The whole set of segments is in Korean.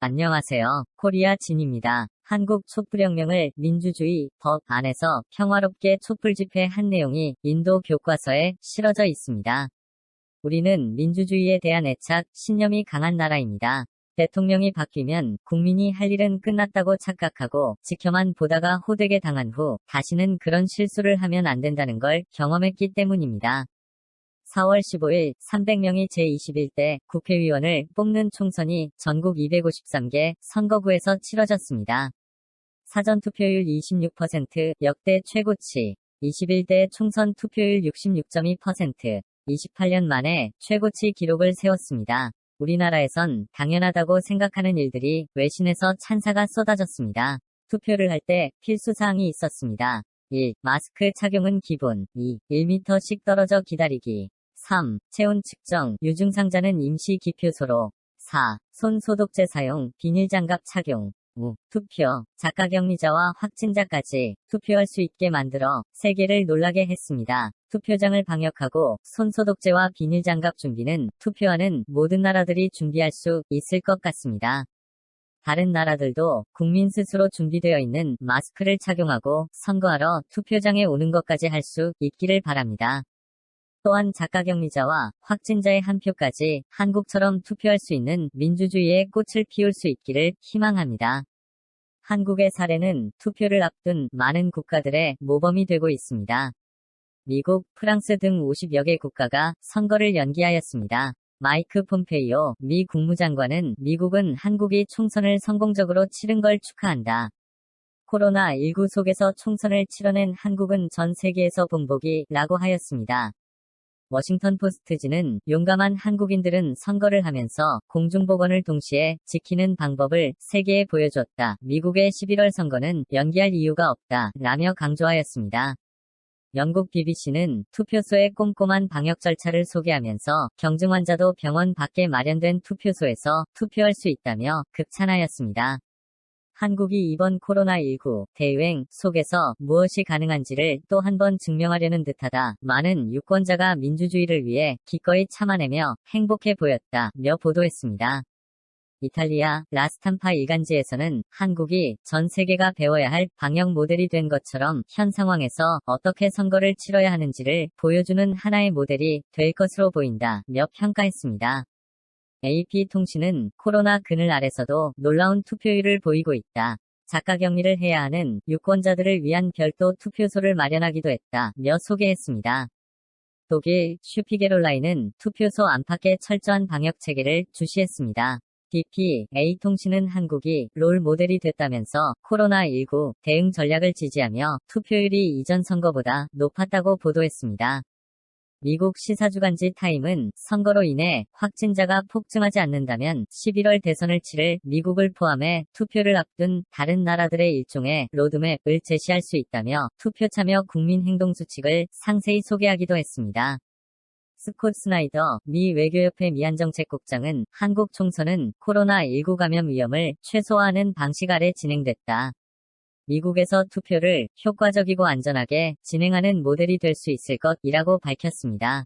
안녕하세요. 코리아 진입니다. 한국 촛불혁명을 민주주의 법 안에서 평화롭게 촛불 집회 한 내용이 인도 교과서에 실어져 있습니다. 우리는 민주주의에 대한 애착, 신념이 강한 나라입니다. 대통령이 바뀌면 국민이 할 일은 끝났다고 착각하고 지켜만 보다가 호되게 당한 후 다시는 그런 실수를 하면 안 된다는 걸 경험했기 때문입니다. 4월 15일 300명이 제21대 국회의원을 뽑는 총선이 전국 253개 선거구에서 치러졌습니다. 사전투표율 26% 역대 최고치 21대 총선 투표율 66.2% 28년 만에 최고치 기록을 세웠습니다. 우리나라에선 당연하다고 생각하는 일들이 외신에서 찬사가 쏟아졌습니다. 투표를 할 때 필수 사항이 있었습니다. 1. 마스크 착용은 기본. 2. 1m씩 떨어져 기다리기. 3. 체온 측정, 유증상자는 임시 기표소로. 4. 손 소독제 사용, 비닐장갑 착용. 5. 투표, 작가 격리자와 확진자까지 투표할 수 있게 만들어 세계를 놀라게 했습니다. 투표장을 방역하고 손 소독제와 비닐장갑 준비는 투표하는 모든 나라들이 준비할 수 있을 것 같습니다. 다른 나라들도 국민 스스로 준비되어 있는 마스크를 착용하고 선거하러 투표장에 오는 것까지 할 수 있기를 바랍니다. 또한 작가 격리자와 확진자의 한 표까지 한국처럼 투표할 수 있는 민주주의의 꽃을 피울 수 있기를 희망합니다. 한국의 사례는 투표를 앞둔 많은 국가들의 모범이 되고 있습니다. 미국, 프랑스 등 50여 개 국가가 선거를 연기하였습니다. 마이크 폼페이오 미 국무장관은 미국은 한국이 총선을 성공적으로 치른 걸 축하한다. 코로나19 속에서 총선을 치러낸 한국은 전 세계에서 본보기라고 하였습니다. 워싱턴 포스트지는 용감한 한국인들은 선거를 하면서 공중보건을 동시에 지키는 방법을 세계에 보여줬다. 미국의 11월 선거는 연기할 이유가 없다. 라며 강조하였습니다. 영국 BBC는 투표소의 꼼꼼한 방역 절차를 소개하면서 경증 환자도 병원 밖에 마련된 투표소에서 투표할 수 있다며 극찬하였습니다. 한국이 이번 코로나19 대유행 속에서 무엇이 가능한지를 또 한 번 증명하려는 듯하다. 많은 유권자가 민주주의를 위해 기꺼이 참아내며 행복해 보였다 며 보도했습니다. 이탈리아 라스탐파 일간지에서는 한국이 전 세계가 배워야 할 방역 모델이 된 것처럼 현 상황에서 어떻게 선거를 치러야 하는지를 보여주는 하나의 모델이 될 것으로 보인다 며 평가했습니다. AP통신은 코로나 그늘 아래서도 놀라운 투표율을 보이고 있다. 작가 격리를 해야 하는 유권자들을 위한 별도 투표소를 마련하기도 했다며 소개했습니다. 독일 슈피게롤라인은 투표소 안팎의 철저한 방역 체계를 주시했습니다. DPA통신은 한국이 롤 모델이 됐다면서 코로나19 대응 전략을 지지하며 투표율이 이전 선거보다 높았다고 보도했습니다. 미국 시사주간지 타임은 선거로 인해 확진자가 폭증하지 않는다면 11월 대선을 치를 미국을 포함해 투표를 앞둔 다른 나라들의 일종의 로드맵을 제시할 수 있다며 투표 참여 국민 행동 수칙을 상세히 소개하기도 했습니다. 스콧 스나이더 미 외교협회 미안정책국장은 한국 총선은 코로나19 감염 위험을 최소화하는 방식 아래 진행됐다. 미국에서 투표를 효과적이고 안전하게 진행하는 모델이 될 수 있을 것이라고 밝혔습니다.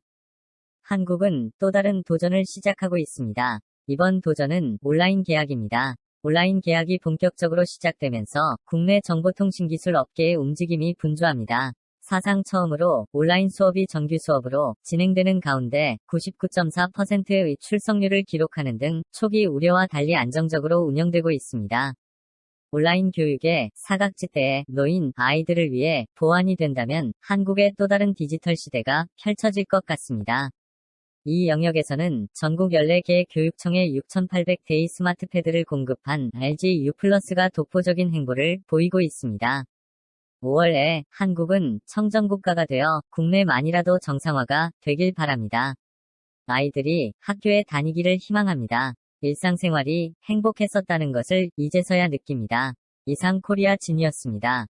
한국은 또 다른 도전을 시작하고 있습니다. 이번 도전은 온라인 계약입니다. 온라인 계약이 본격적으로 시작되면서 국내 정보통신기술 업계의 움직임이 분주합니다. 사상 처음으로 온라인 수업이 정규 수업으로 진행되는 가운데 99.4%의 출석률을 기록하는 등 초기 우려와 달리 안정적으로 운영되고 있습니다. 온라인 교육의 사각지대에 놓인 아이들을 위해 보완이 된다면 한국의 또 다른 디지털 시대가 펼쳐질 것 같습니다. 이 영역에서는 전국 14개 교육청에 6,800대의 스마트패드를 공급한 LG U+가 독보적인 행보를 보이고 있습니다. 5월에 한국은 청정국가가 되어 국내만이라도 정상화가 되길 바랍니다. 아이들이 학교에 다니기를 희망합니다. 일상생활이 행복했었다는 것을 이제서야 느낍니다. 이상 코리아 진이었습니다.